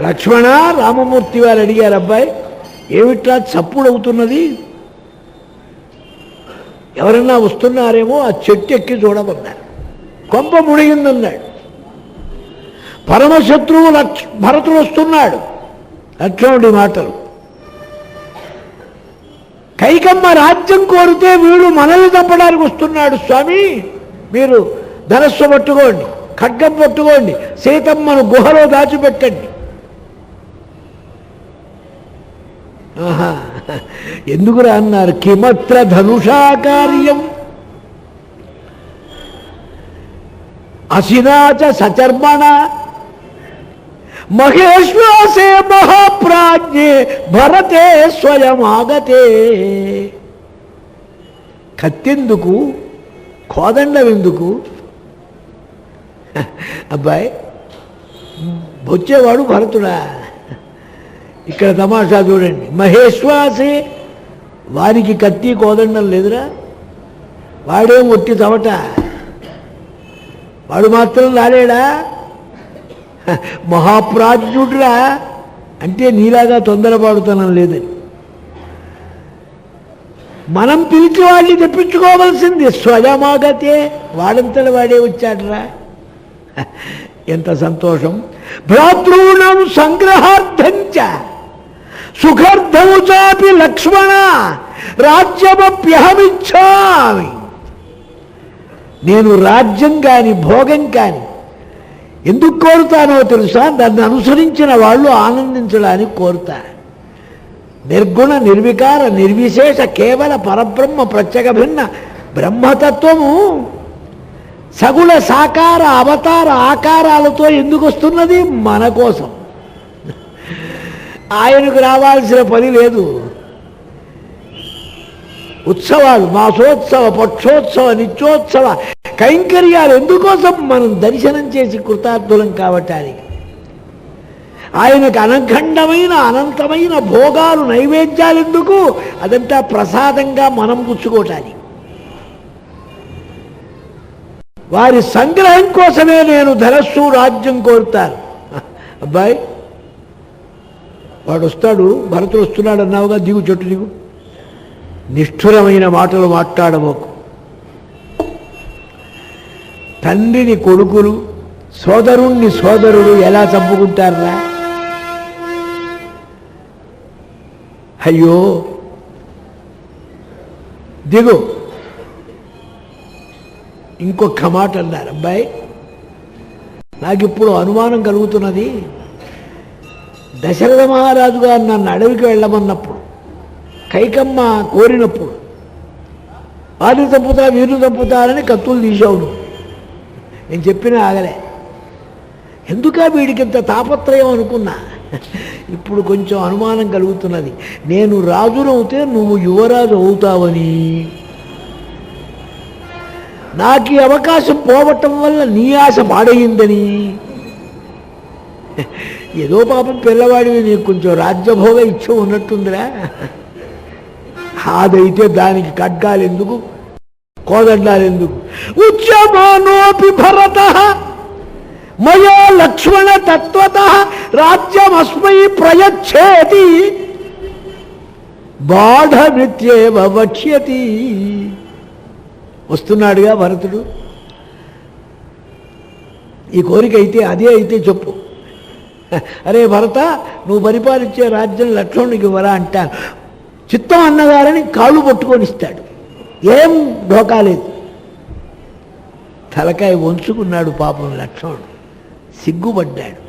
లక్ష్మణ రామమూర్తి వారు అడిగారు అబ్బాయి ఏమిట్రా చప్పుడు అవుతున్నది ఎవరన్నా వస్తున్నారేమో ఆ చెట్టు ఎక్కి చూడమన్నారు. కొంప మునిగిందన్నాడు. పరమశత్రువు లక్ష్ భరతుడు వస్తున్నాడు. లక్ష్మణుడి మాటలు. కైకమ్మ రాజ్యం కోరితే వీడు మనల్ని తప్పడానికి వస్తున్నాడు స్వామి. మీరు ధనస్సు పట్టుకోండి ఖడ్గం పట్టుకోండి సీతమ్మను గుహలో దాచిపెట్టండి. ఎందుకురా అన్నారు? కిమత్ర ధనుషా కార్యం అసినాచ సచర్మణ. మహేశ్వాసే మహాప్రాజ్ఞే భరతే స్వయం ఆగతే కత్తెందుకు? కోదండం ఎందుకు అబ్బాయి వచ్చేవాడు భరతుడా? ఇక్కడ తమాషా చూడండి. మహేశ్వాసే వారికి కత్తి కోదండం లేదురా? వాడేం ఒట్టి తవట వాడు మాత్రం రాలేడా? మహాప్రాజ్ఞుడురా. అంటే నీలాగా తొందరపడుతనం లేదని. మనం పిలిచి వాడిని తెప్పించుకోవాల్సింది. స్వయమాగతే వాడంతట వాడే వచ్చాడరా. ఎంత సంతోషం. భ్రాతృణం సంగ్రహార్థంచ. సుఖార్థం చాపి లక్ష్మణ రాజ్యమప్యహమిచ్చామి నేను రాజ్యం కాని భోగం కాని ఎందుకు కోరుతానో తెలుసా? దాన్ని అనుసరించిన వాళ్ళు ఆనందించడానికి కోరుతా నిర్గుణ నిర్వికార నిర్విశేష కేవల పరబ్రహ్మ ప్రత్యేక భిన్న బ్రహ్మతత్వము సగుణ సాకార అవతార ఆకారాలతో ఎందుకు వస్తున్నది? మన కోసం. ఆయనకు రావాల్సిన పని లేదు. ఉత్సవాలు మాసోత్సవ పక్షోత్సవ నిత్యోత్సవ కైంకర్యాలు ఎందుకోసం మనం దర్శనం చేసి కృతార్థులం కావటానికి? ఆయనకు అనఖండమైన అనంతమైన భోగాలు నైవేద్యాలు ఎందుకు? అదంతా ప్రసాదంగా మనం పుచ్చుకోవటానికి వారి సంగ్రహం కోసమే నేను ధనస్సు రాజ్యం కోరుతాను. అబ్బాయి వాడు వస్తాడు భరతుడు వస్తున్నాడు అన్నావుగా దిగు చెట్టు దిగు. నిష్ఠురమైన మాటలు మాట్లాడబోకు. తండ్రిని కొడుకులు సోదరుణ్ణి సోదరుడు ఎలా చంపుకుంటారా అయ్యో దిగు. ఇంకొక మాట అన్నారు అబ్బాయి నాకు ఇప్పుడు అనుమానం కలుగుతున్నది. దశరథ మహారాజు గారు నన్ను అడవికి వెళ్ళమన్నప్పుడు కైకమ్మ కోరినప్పుడు వాళ్ళు తప్పుతా వీరు తప్పుతారని కత్తులు తీసావు నువ్వు. నేను చెప్పినా ఆగలే. ఎందుకా వీడికి ఇంత తాపత్రయం అనుకున్నా? ఇప్పుడు కొంచెం అనుమానం కలుగుతున్నది. నేను రాజునవుతే నువ్వు యువరాజు అవుతావని. నాకు ఈ అవకాశం పోవటం వల్ల నీ ఆశ పాడయిందని ఏదో పాపం పిల్లవాడివి నీకు కొంచెం రాజ్యభోగ ఇచ్చ ఉన్నట్టుందిరా. అదైతే దానికి ఖడ్గాలు ఎందుకు కోదండాలు ఎందుకు ఉచ్యమానోపి భరత మయా లక్ష్మణ తత్వత రాజ్యమస్మై ప్రయచ్చేతి బాఢమిత్యేవ వక్ష్యతి. వస్తున్నాడుగా భరతుడు. ఈ కోరిక అయితే అదే అయితే చెప్పు. అరే భరత నువ్వు పరిపాలించే రాజ్యం లక్ష్మణుడికి వరా అంటాను. చిత్తం అన్నగారని కాళ్ళు పట్టుకొని ఇస్తాడు. ఏం ఢోకా లేదు. తలకాయ వంచుకున్నాడు పాపం లక్ష్మణుడు. సిగ్గుపడ్డాడు.